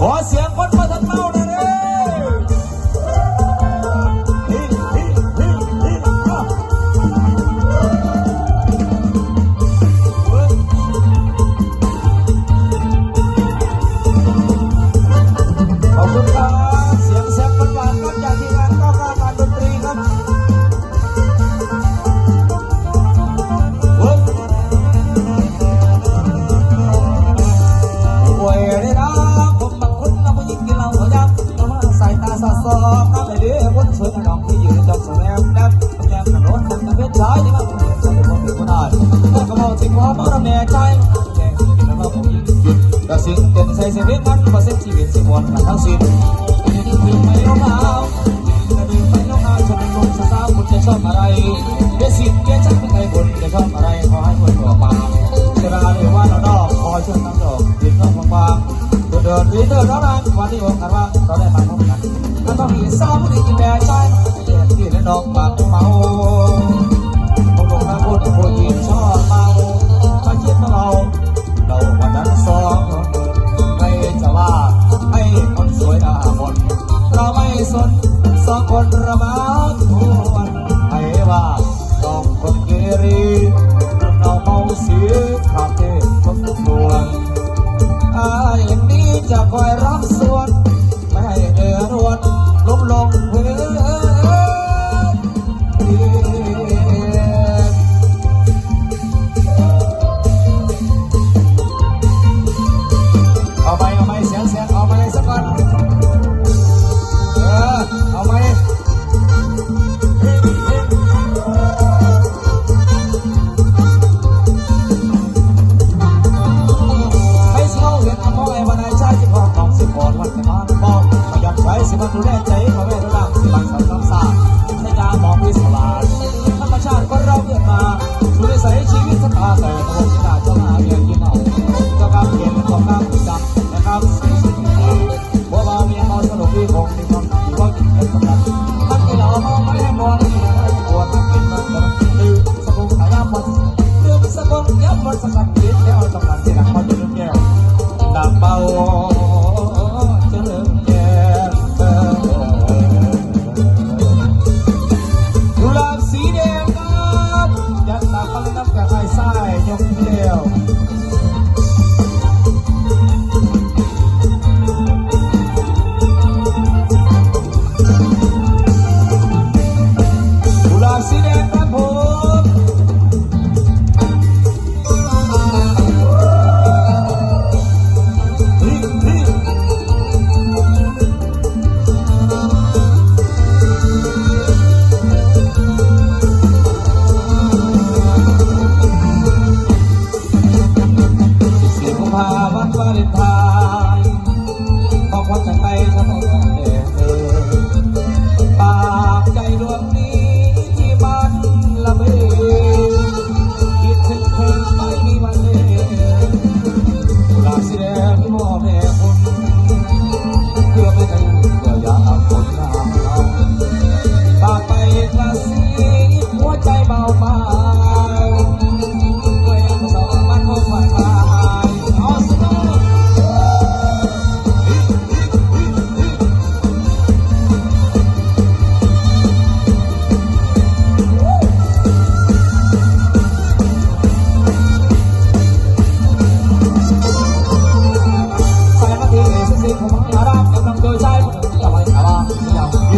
ขอเสียงคนมาทันเมา ความมาแม่ใจแกงกินแล้วเราผมยิ่งหยุดกระสิ่งเต้นใส่เสียงกันมาเส้นชีวิตสิมวนกันทั้งสิ้นดึงไปน้องสาวดึงไปน้องสาวจนเป็นลมสาวคุณจะชอบอะไรเดี๋ยสิเดี๋ยวฉันเป็นใครคนจะชอบอะไรขอให้คนหัวปากเวลาหรือว่าเราดอกขอเชิญน้ำดอกเดินรอบกว้างเดินรีเดินร้องรังวันที่อกกันว่าเราได้มาพบกันก็ต้องมีสาวผู้หญิงแม่ใจเดี๋ยวที่และน้องมา สิบดูแลใจเขาแม่ตาบางสอน้ำสาในดามองวิสวานธรรมชาติคนเราเกิดมาดูไยสายชีวิตสตาแต่ตะวันตาเจะมาเมียกินเอาเจ้ากรรมเกณฑ์วามกรรมดำนะครับบัวบาเมียนอนสนุกดีคง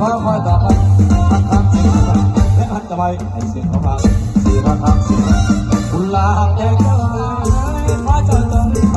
ขาคอยต่อไปพักคำสี่พักและพันต่ไปให้เสียงเขาพังสี่พักคำสี่คุณลาแยกกันไปขอจอดตรงนี้ไป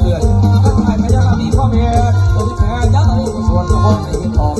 เพื่อนใครไม่ยากมีพ่อเม่ตัวที่แพ้ยากอะไรส่วนพ่อในทอง